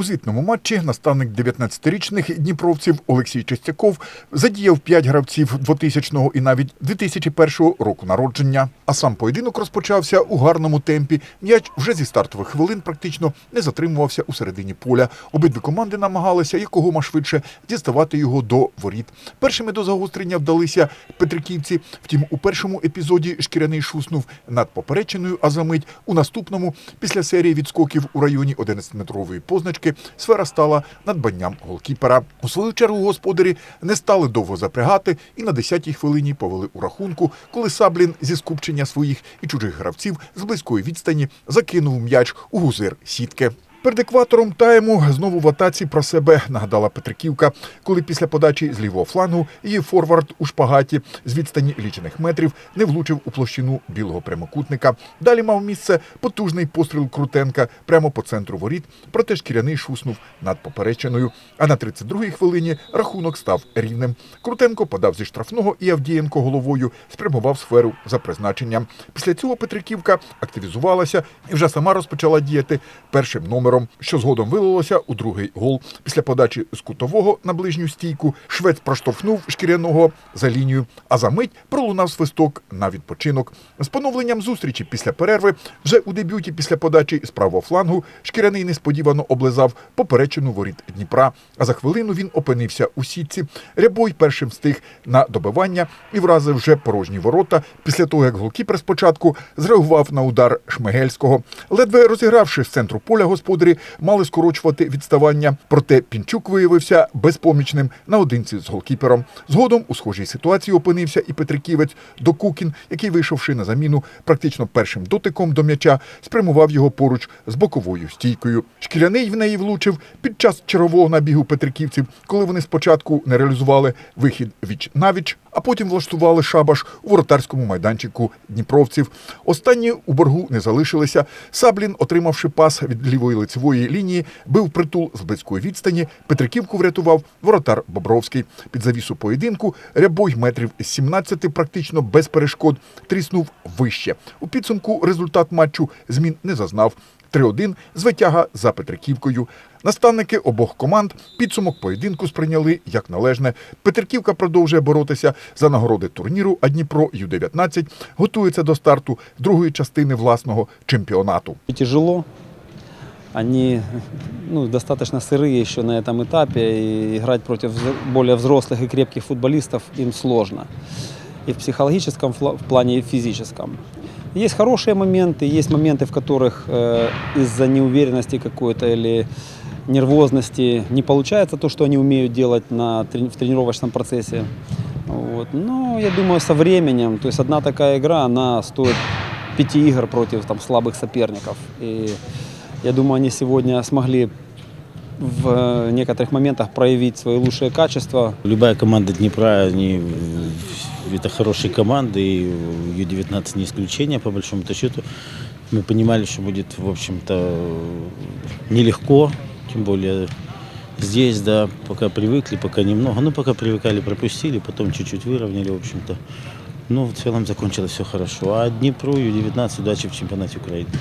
У звітному матчі наставник 19-річних дніпровців Олексій Чистяков задіяв 5 гравців 2000-го і навіть 2001 року народження. А сам поєдинок розпочався у гарному темпі. М'яч вже зі стартових хвилин практично не затримувався у середині поля. Обидві команди намагалися якогома швидше діставати його до воріт. Першими до загострення вдалися петриківці. Втім, у першому епізоді шкіряний шуснув над поперечиною, а за мить у наступному, після серії відскоків у районі 11-метрової позначки, сфера стала надбанням голкіпера. У свою чергу господарі не стали довго запрягати і на 10-й хвилині повели у рахунку, коли Саблін зі скупчення своїх і чужих гравців з близької відстані закинув м'яч у гузир сітки. Перед екватором тайму знову в атаці про себе нагадала Петриківка, коли після подачі з лівого флангу її форвард у шпагаті з відстані лічених метрів не влучив у площину білого прямокутника. Далі мав місце потужний постріл Крутенка прямо по центру воріт, проте шкіряний шуснув над поперечиною. А на 32-й хвилині рахунок став рівним. Крутенко подав зі штрафного і Авдієнко головою спрямував сферу за призначенням. Після цього Петриківка активізувалася і вже сама розпочала діяти першим номером, що згодом вилилося у другий гол. Після подачі з кутового на ближню стійку швець проштовхнув шкіряного за лінію, а за мить пролунав свисток на відпочинок. З поновленням зустрічі після перерви вже у дебюті після подачі з правого флангу шкіряний несподівано облизав поперечину воріт Дніпра. А за хвилину він опинився у сітці. Рябой першим встиг на добивання і вразив вже порожні ворота після того, як голкіпер спочатку зреагував на удар Шмигельського. Ледве розігравши з центру поля господарі, мали скорочувати відставання. Проте Пінчук виявився безпомічним наодинці з голкіпером. Згодом у схожій ситуації опинився і Петриківець Докукін, який, вийшовши на заміну практично першим дотиком до м'яча, спрямував його поруч з боковою стійкою. Шкіряний в неї влучив під час чергового набігу петриківців, коли вони спочатку не реалізували вихід віч навіч, а потім влаштували шабаш у воротарському майданчику дніпровців. Останні у боргу не залишилися. Саблін, отримавши пас від лівої лицевої лінії, бив притул з близької відстані. Петриківку врятував воротар Бобровський. Під завісу поєдинку рябой метрів з 17 практично без перешкод тріснув вище. У підсумку результат матчу змін не зазнав. 3-1 звитяга за Петриківкою. Наставники обох команд підсумок поєдинку сприйняли як належне. Петриківка продовжує боротися за нагороди турніру, а Дніпро Ю-19 готується до старту другої частини власного чемпіонату. Тяжело. Они ну, достаточно сырые еще на этом этапе, и играть против взро- более взрослых и крепких футболистов им сложно. И в психологическом фла- в плане, и в физическом. Есть хорошие моменты, есть моменты, в которых э, из-за неуверенности какой-то или нервозности не получается то, что они умеют делать на, трени- в тренировочном процессе. Вот. Но я думаю, со временем, то есть одна такая игра, она стоит пяти игр против там, слабых соперников. И я думаю, они сегодня смогли в э, некоторых моментах проявить свои лучшие качества. Любая команда Днепра, они, э, это хорошие команды, и Ю-19 не исключение, по большому-то счету. Мы понимали, что будет, в общем-то, нелегко, тем более здесь, да, пока привыкли, пока немного. Ну, пока привыкали, пропустили, потом чуть-чуть выровняли, в общем-то. Ну, в целом закончилось все хорошо. А Днепру Ю-19 удачи в чемпионате Украины.